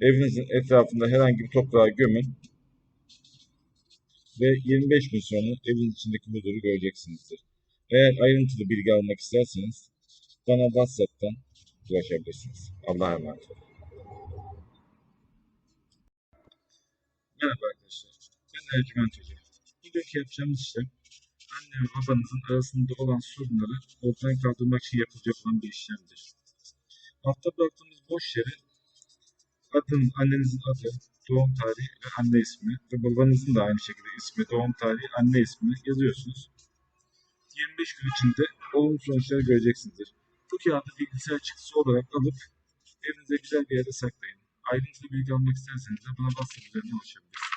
Evinizin etrafında herhangi bir toprağa gömün ve 25 gün sonra evin içindeki huzuru göreceksinizdir. Eğer ayrıntılı bilgi almak isterseniz bana WhatsApp'tan ulaşabilirsiniz. Allah'a emanet olun. Merhaba arkadaşlar. Ben Ercüment Hoca. Bugünkü yapacağımız işlem anne ve babanızın arasında olan sorunları ortadan kaldırmak için yapılacak olan bir işlemdir. Altta bıraktığımız boş yere adın, annenizin adı, doğum tarihi ve anne ismi ve babanızın da aynı şekilde ismi, doğum tarihi, anne ismini yazıyorsunuz. 25 gün içinde olumlu sonuçları göreceksinizdir. Bu kağıdı bilgisayar çıktısı olarak alıp evinize güzel bir yerde saklayın. Ayrıntılı bilgi almak isterseniz de bana WhatsApp üzerinden ulaşabilirsiniz.